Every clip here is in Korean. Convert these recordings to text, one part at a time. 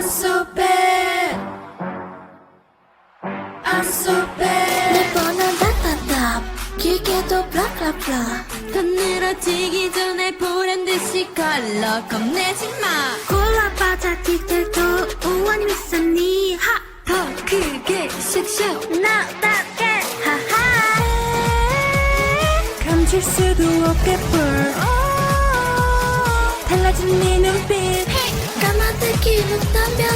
So bad. I'm so bad. 내 뻔한 답답답 길게도 블라블라블라 더 늘어지기 전에 보란 듯이 걸러 겁내지 마. 골라봐자 뒤틀도. 우원이 있었니? 하! 더 크게 샥샥 나답게. 하하. 감출 수도 없게 볼. 달라진 네 눈빛. 까 마득히 눈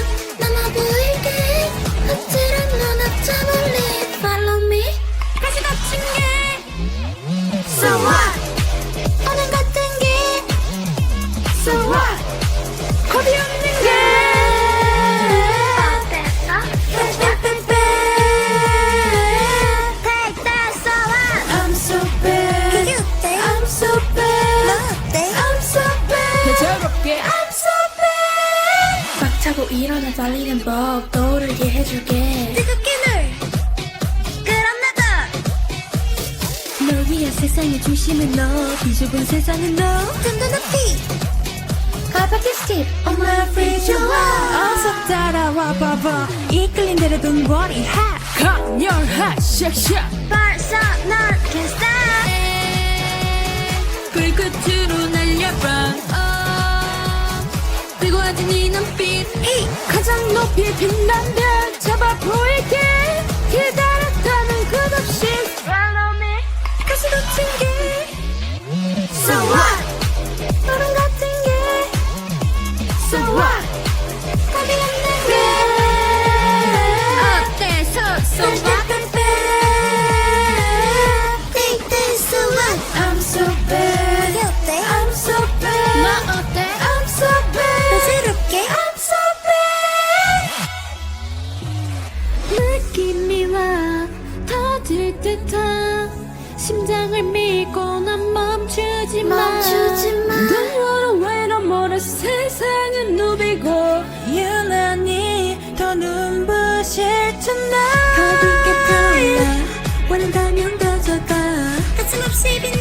빡차고 일어나 달리는 법 떠오르게 해줄게. 뜨겁게 널. 그럼 나도. 널 위한 세상의 중심은 너. 비좁은 세상은 너. 좀더 높이. 가볍게 스텝. On my free 좋아 어서 따라와 봐봐. 이끌린 대로 둥거리 하. 강렬하 샥샥 벌써 넌 can't stop. 불꽃으로 날려봐. 어. 뜨거워진 이 눈빛. 가장 높이 빛난 별 잡아 보일게. 기다렸다는 끝없이 Follow me 가시 덮친 게. So what? 얼음 같은 게. So what? 겁이 없는 게 어때서? So what bad 느낌이 와 터질 듯한 심장을 밀고 난 멈추지 마 멈추지 마. 눈으로 왜 너머러 세상은 누비고 유난히 더 눈부실 tonight 더 깊게 원한다면 가져가 가슴 없이 빛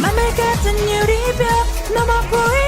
맘을 같은 유리벽 넘어 보여